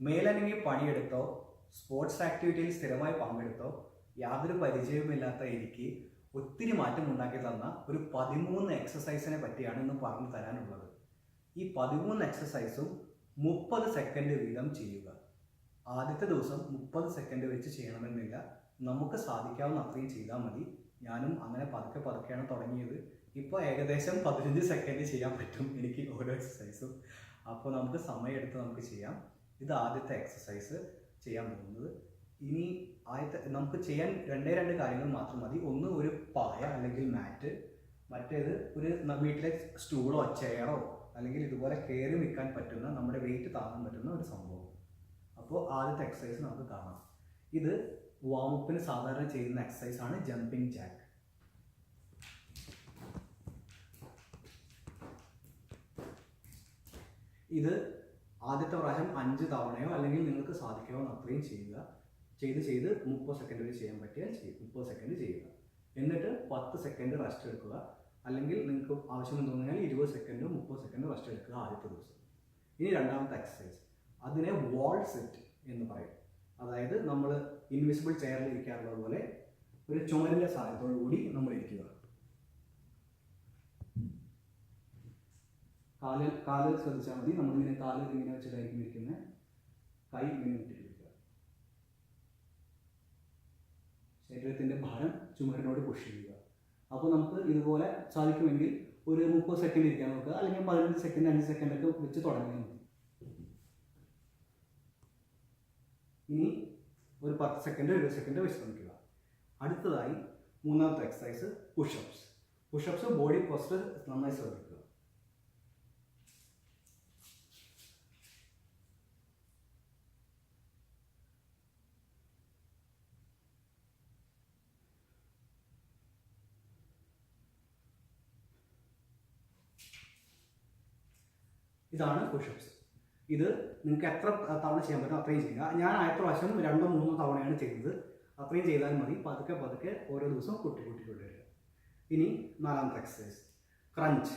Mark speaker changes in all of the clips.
Speaker 1: മേലനങ്ങി പണിയെടുത്തോ sports ആക്ടിവിറ്റിയിൽ സ്ഥിരമായി പങ്കെടുത്തോ യാതൊരു പരിചയവുമില്ലാത്ത എനിക്ക് ഒത്തിരി മാറ്റം ഉണ്ടാക്കി തന്ന ഒരു പതിമൂന്ന് എക്സസൈസിനെ പറ്റിയാണ് ഇന്ന് പറഞ്ഞു തരാനുള്ളത്. ഈ പതിമൂന്ന് എക്സസൈസും മുപ്പത് സെക്കൻഡ് വീതം ചെയ്യുക. ആദ്യത്തെ ദിവസം മുപ്പത് സെക്കൻഡ് വെച്ച് ചെയ്യണമെന്നില്ല. നമുക്ക് സാധിക്കാവുന്ന അത്രയും ചെയ്താൽ മതി. ഞാനും അങ്ങനെ പതുക്കെ പതുക്കെയാണ് തുടങ്ങിയത്. ഇപ്പോൾ ഏകദേശം പതിനഞ്ച് സെക്കൻഡ് ചെയ്യാൻ പറ്റും എനിക്ക് ഓരോ എക്സസൈസും അപ്പോൾ നമുക്ക് സമയമെടുത്ത് നമുക്ക് ചെയ്യാം. ഇത് ആദ്യത്തെ എക്സസൈസ് ചെയ്യാൻ പോകുന്നത്. ഇനി ആദ്യത്തെ നമുക്ക് ചെയ്യാൻ രണ്ടേ രണ്ട് കാര്യങ്ങൾ മാത്രം മതി. ഒന്ന് ഒരു പായ അല്ലെങ്കിൽ മാറ്റ് മറ്റേത് ഒരു വീട്ടിലെ സ്റ്റൂളോ ചെയറോ അല്ലെങ്കിൽ ഇതുപോലെ കയറി നിൽക്കാൻ പറ്റുന്ന നമ്മുടെ വെയിറ്റ് താങ്ങാൻ പറ്റുന്ന ഒരു സംഭവം. അപ്പോൾ ആദ്യത്തെ എക്സസൈസ് നമുക്ക് കാണാം. ഇത് വാമപ്പിന് സാധാരണ ചെയ്യുന്ന എക്സസൈസ് ആണ് ജമ്പിങ് ജാക്ക് ഇത് ആദ്യത്തെ പ്രാവശ്യം അഞ്ച് തവണയോ അല്ലെങ്കിൽ നിങ്ങൾക്ക് സാധിക്കുമോ അത്രയും ചെയ്യുക. ചെയ്ത് ചെയ്ത് മുപ്പത് സെക്കൻഡ് വരെ ചെയ്യാൻ പറ്റിയാൽ ചെയ്യും. മുപ്പത് സെക്കൻഡ് ചെയ്യുക. എന്നിട്ട് പത്ത് സെക്കൻഡ് റെസ്റ്റ് എടുക്കുക. അല്ലെങ്കിൽ നിങ്ങൾക്ക് ആവശ്യം തോന്നിയാൽ ഇരുപത് സെക്കൻഡോ മുപ്പത് സെക്കൻഡോ റെസ്റ്റ് എടുക്കുക ആദ്യത്തെ ദിവസം. ഇനി രണ്ടാമത്തെ എക്സസൈസ് അതിനെ വാൾ സെറ്റ് എന്ന് പറയും. അതായത് നമ്മൾ ഇൻവിസിബിൾ ചെയറിൽ ഇരിക്കാറുള്ളത് പോലെ ഒരു ചുമരിന്റെ സഹായത്തോടു കൂടി നമ്മൾ ഇരിക്കുക. കാലിൽ കാൽ ശ്രദ്ധിച്ചാൽ മതി. നമ്മളിങ്ങനെ കാൽ ഇങ്ങനെ വെച്ചിട്ടായിരിക്കും ഇരിക്കുന്നത്. കൈ ഇങ്ങനെ ഇട്ടിരിക്കുക ശരീരത്തിന്റെ ഭാരം ചുമരിനോട് പുഷ് ചെയ്യുക. അപ്പോൾ നമുക്ക് ഇതുപോലെ സാധിക്കുമെങ്കിൽ ഒരു മുപ്പത് സെക്കൻഡ് ഇരിക്കാൻ നോക്കുക. അല്ലെങ്കിൽ പതിനഞ്ച് സെക്കൻഡ് അഞ്ച് സെക്കൻഡ് ഒക്കെ വെച്ച് തുടങ്ങിയാൽ മതി. ഇനി ഒരു പത്ത് സെക്കൻഡ് ഇരുപത് സെക്കൻഡ് വിശ്രമിക്കുക. അടുത്തതായി മൂന്നാമത്തെ exercise pushups pushups body posture നന്നായി ശ്രദ്ധിക്കുക. ഇതാണ് പുഷപ്സ് ഇത് നിങ്ങൾക്ക് എത്ര തവണ ചെയ്യാൻ പറ്റും അത്രയും ചെയ്യുക. ഞാൻ പ്രാവശ്യം രണ്ടോ മൂന്നോ തവണയാണ് ചെയ്തത്. അത്രയും ചെയ്താൽ മതി. പതുക്കെ പതുക്കെ ഓരോ ദിവസവും കൂട്ടി കൂട്ടി കൊണ്ടുവരിക ഇനി നാലാമത്തെ എക്സസൈസ് ക്രഞ്ച്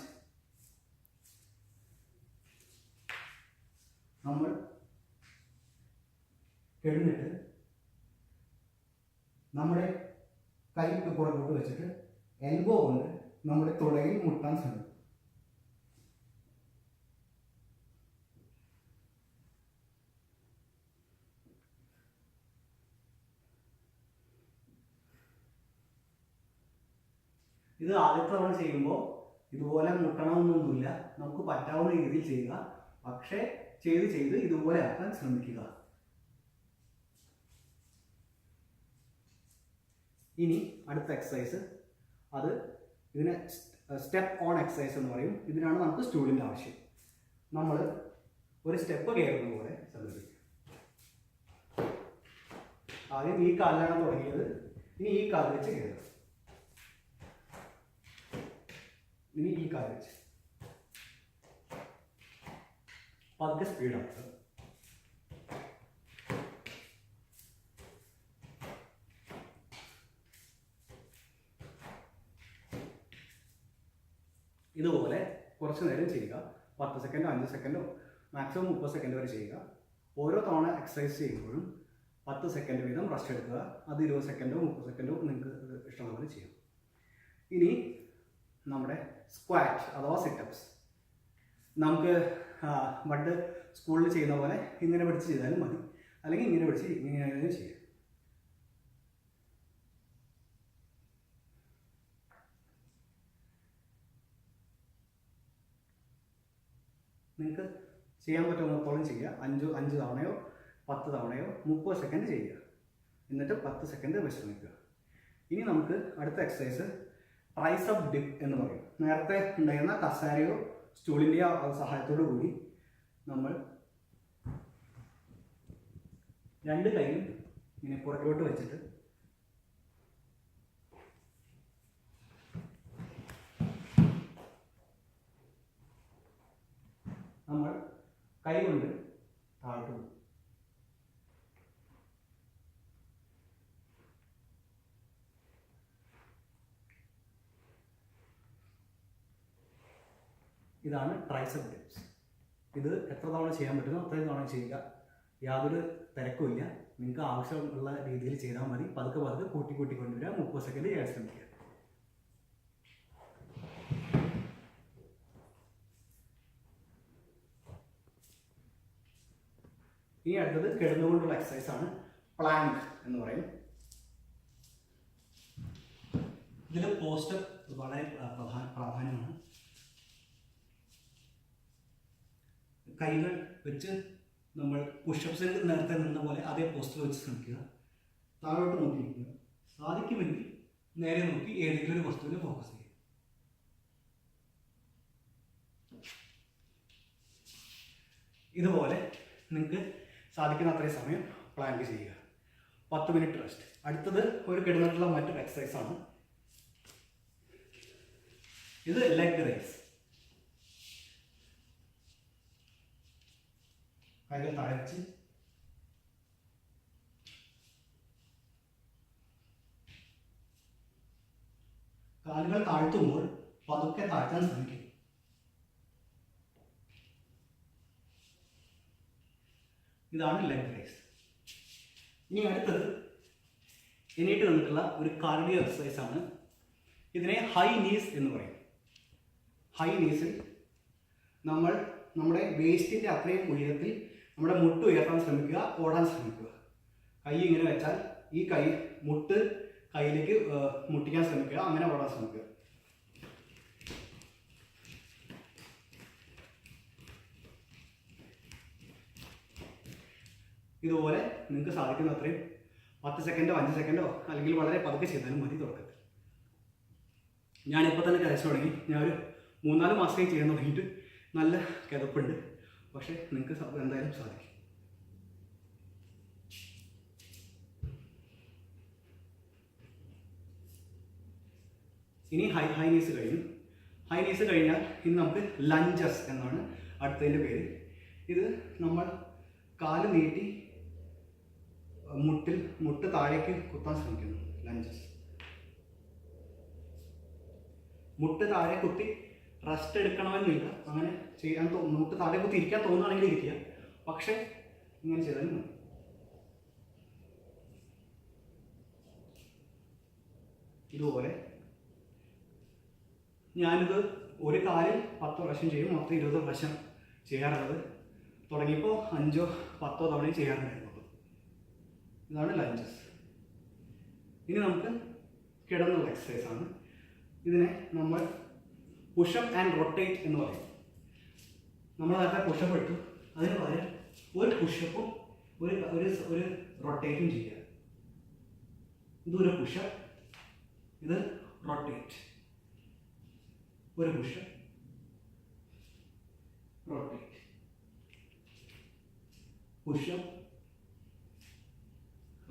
Speaker 1: നമ്മൾ കിടന്നിട്ട് നമ്മുടെ കൈ പുറകോട്ട് വെച്ചിട്ട് എൽബോ കൊണ്ട് നമ്മുടെ തുടയിൽ മുട്ടാൻ ശ്രമിക്കും ഇത് ആദ്യത്തെ തവണ ചെയ്യുമ്പോൾ ഇതുപോലെ മുട്ടണമെന്നൊന്നുമില്ല. നമുക്ക് പറ്റാവുന്ന രീതിയിൽ ചെയ്യുക. പക്ഷേ ചെയ്ത് ചെയ്ത് ഇതുപോലെ ആക്കാൻ ശ്രമിക്കുക. ഇനി അടുത്ത എക്സസൈസ് അത് ഇതിനെ സ്റ്റെപ്പ് ഓൺ എക്സസൈസ് എന്ന് പറയും. ഇതിനാണ് നമുക്ക് സ്റ്റൂളിന്റെ ആവശ്യം. നമ്മൾ ഒരു സ്റ്റെപ്പ് കയറുന്ന പോലെ ശ്രദ്ധിക്കുക. ആദ്യം ഈ കാലിലാണ് തുടങ്ങിയത്. ഇനി ഈ കാൽ വെച്ച് കയറുക. ഇനി ഈ കാൽ വെച്ച്. പതുക്കെ സ്പീഡാക്കുക ഇതുപോലെ കുറച്ച് നേരം ചെയ്യുക. പത്ത് സെക്കൻഡോ അഞ്ച് സെക്കൻഡോ മാക്സിമം മുപ്പത് സെക്കൻഡ് വരെ ചെയ്യുക. ഓരോ തവണ എക്സസൈസ് ചെയ്യുമ്പോഴും പത്ത് സെക്കൻഡ് വീതം റെസ്റ്റ് എടുക്കുക. അത് ഇരുപത് സെക്കൻഡോ മുപ്പത് സെക്കൻഡോ നിങ്ങൾക്ക് ഇഷ്ടമുള്ള ചെയ്യാം. ഇനി നമ്മുടെ സ്ക്വാറ്റ് അഥവാ സിറ്റപ്സ് നമുക്ക് ബഡ് സ്കൂളിൽ ചെയ്യുന്ന പോലെ ഇങ്ങനെ പിടിച്ച് ചെയ്താലും മതി. അല്ലെങ്കിൽ ഇങ്ങനെ പിടിച്ച് ഇങ്ങനെ ചെയ്യാം. നിങ്ങൾക്ക് ചെയ്യാൻ പറ്റുന്നിടത്തോളം ചെയ്യുക. അഞ്ച് അഞ്ച് തവണയോ പത്ത് തവണയോ മുപ്പത് സെക്കൻഡ് ചെയ്യുക. എന്നിട്ട് പത്ത് സെക്കൻഡ് വിശ്രമിക്കുക. ഇനി നമുക്ക് അടുത്ത എക്സസൈസ് ട്രൈസപ്പ് ഡിപ്പ് എന്ന് പറയും. നേരത്തെ ഉണ്ടായിരുന്ന കസാരയോ സ്റ്റൂളിന്റെയോ സഹായത്തോടു കൂടി നമ്മൾ രണ്ട് കൈയും ഇങ്ങനെ പുറകോട്ട് വെച്ചിട്ട് നമ്മൾ കൈ കൊണ്ട് ഇതാണ് ട്രൈസെപ്പ് ഡിപ്സ് ഇത് എത്ര തവണ ചെയ്യാൻ പറ്റുമോ അത്രയും തവണ ചെയ്യുക. യാതൊരു തിരക്കുമില്ല നിങ്ങൾക്ക് ആവശ്യമുള്ള രീതിയിൽ ചെയ്താൽ മതി. പതുക്കെ പതുക്കെ കൂട്ടി കൂട്ടി കൊണ്ടുവരിക. മുപ്പത് സെക്കൻഡ് ചെയ്യാൻ ശ്രമിക്കുക. ഇനി അടുത്തത് കിടന്നുകൊണ്ടുള്ള എക്സസൈസ് ആണ് പ്ലാങ്ക് എന്ന് പറയും. ഇതിൽ പോസ്റ്റർ വളരെ പ്രധാന പ്രാധാന്യമാണ്. കൈകൾ വെച്ച് നമ്മൾ പുഷപ്സിൽ നേരത്തെ നിന്ന പോലെ അതേ പോസ്റ്റർ വെച്ച് ശ്രമിക്കുക. താഴോട്ട് നോക്കിയിരിക്കുക. സാധിക്കുമെങ്കിൽ നേരെ നോക്കി ഏതെങ്കിലും ഒരു വസ്തുവിനെ ഫോക്കസ് ചെയ്യുക. ഇതുപോലെ നിങ്ങൾക്ക് സാധിക്കുന്ന അത്രയും സമയം പ്ലാൻ ചെയ്യുക. പത്ത് മിനിറ്റ് റെസ്റ്റ് അടുത്തത് ഒരു കിടന്നിട്ടുള്ള മറ്റൊരു എക്സസൈസാണ് ഇത് ലെഗ് റൈസ് താഴെ കാലുകൾ താഴ്ത്തുമ്പോൾ പതുക്കെ താഴ്ത്താൻ ശ്രമിക്കും. ഇതാണ് ലെഗ് റൈസ് ഇനി അടുത്തത് എണീറ്റ് നിന്നിട്ടുള്ള ഒരു കാർഡിയോ എക്സസൈസ് ആണ്. ഇതിനെ ഹൈ നീസ് എന്ന് പറയും. ഹൈ നീസിൽ നമ്മൾ നമ്മുടെ വേസ്റ്റിന്റെ അത്രയും ഉയരത്തിൽ നമ്മുടെ മുട്ട് ഉയർത്താൻ ശ്രമിക്കുക ഓടാൻ ശ്രമിക്കുക. കൈ ഇങ്ങനെ വെച്ചാൽ ഈ കൈ മുട്ട് കയ്യിലേക്ക് മുട്ടിക്കാൻ ശ്രമിക്കുക അങ്ങനെ ഓടാൻ ശ്രമിക്കുക. ഇതുപോലെ നിങ്ങൾക്ക് സാധിക്കുന്ന അത്രയും പത്ത് സെക്കൻഡോ അഞ്ച് സെക്കൻഡോ അല്ലെങ്കിൽ വളരെ പതുക്കെ ചെയ്താലും മതി തുടക്കത്തിൽ. ഞാനിപ്പോൾ തന്നെ കരച്ചു തുടങ്ങി. ഞാനൊരു മൂന്നാൽ മാസമായി ചെയ്യാൻ തുടങ്ങിയിട്ട് നല്ല കിതപ്പുണ്ട്. പക്ഷേ നിങ്ങൾക്ക് എന്തായാലും സാധിക്കും. ഇനി ഹൈ ഹൈനീസ് കഴിഞ്ഞു. ഹൈനീസ് കഴിഞ്ഞാൽ ഇനി നമുക്ക് ലഞ്ചസ് എന്നാണ് അടുത്തതിന്റെ പേര്. ഇത് നമ്മൾ കാൽ നീട്ടി മുട്ടിൽ മുട്ട് താഴേക്ക് കുത്താൻ ശ്രമിക്കുന്നു ലഞ്ചസ് മുട്ട് താഴെ കുത്തി റെസ്റ്റ് എടുക്കണമെന്നില്ല. അങ്ങനെ ചെയ്യാൻ നമുക്ക് താഴെ കുത്തി ഇരിക്കാൻ തോന്നുകയാണെങ്കിൽ ഇരിക്കുക. പക്ഷേ ഇങ്ങനെ ചെയ്താലും മതി. ഇതുപോലെ ഞാനിത് ഒരു കാലിൽ പത്ത് പ്രാവശ്യം ചെയ്യും. മൊത്തം ഇരുപത് പ്രാവശ്യം ചെയ്യാറുള്ളത്. തുടങ്ങിയപ്പോൾ അഞ്ചോ പത്തോ തവണയും ചെയ്യാറുണ്ടായിരുന്നുള്ളൂ. ഇതാണ് ലഞ്ചസ് ഇനി നമുക്ക് കിടന്നുള്ള എക്സസൈസാണ് ഇതിനെ നമ്മൾ പുഷപ്പ് ആൻഡ് റൊട്ടേറ്റ് എന്ന് പറയും. നമ്മൾ നേരത്തെ പുഷപ്പ് എടുത്തു അതിന് പകരം ഒരു പുഷപ്പും ഒരു ഒരു ഒരു റൊട്ടേറ്റും ചെയ്യുക. ഇതൊരു പുഷപ്പ് ഇത് റൊട്ടേറ്റ് ഒരു pushup rotate pushup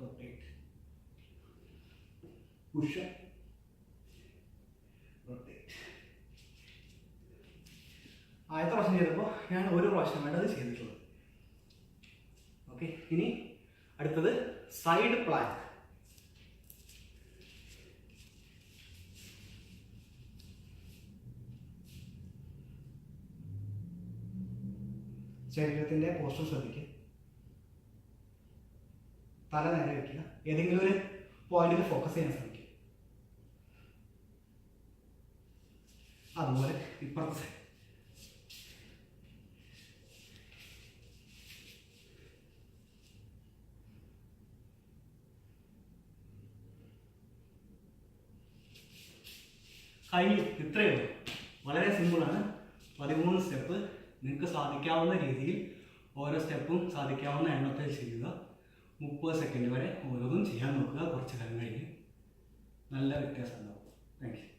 Speaker 1: rotate pushup rotate ആദ്യത്തെ പ്രാവശ്യം ചെയ്തപ്പോൾ ഞാൻ വേണ്ടത് ചെയ്തിട്ടുള്ളത്. ഓക്കെ ഇനി അടുത്തത് സൈഡ് പ്ലാങ്ക് ശരീരത്തിന്റെ പോസ്റ്റർ ശ്രദ്ധിക്കുക. തല നേരെ വയ്ക്കുക ഏതെങ്കിലും ഒരു പോയിന്റിൽ ഫോക്കസ് ചെയ്യാൻ ശ്രമിക്കുക. അതുപോലെ ഇപ്പുറത്തെ കഴിഞ്ഞു ഇത്രയേ ഉള്ളൂ. വളരെ സിമ്പിളാണ് പതിമൂന്ന് സ്റ്റെപ്പ് നിങ്ങൾക്ക് സാധിക്കാവുന്ന രീതിയിൽ ഓരോ സ്റ്റെപ്പും സാധിക്കാവുന്ന എണ്ണത്തിൽ ചെയ്യുക. മുപ്പത് സെക്കൻഡ് വരെ ഓരോന്നും ചെയ്യാൻ നോക്കുക. കുറച്ച് കാലം കഴിഞ്ഞ്. നല്ല വ്യത്യാസം ഉണ്ടാവും. Thank you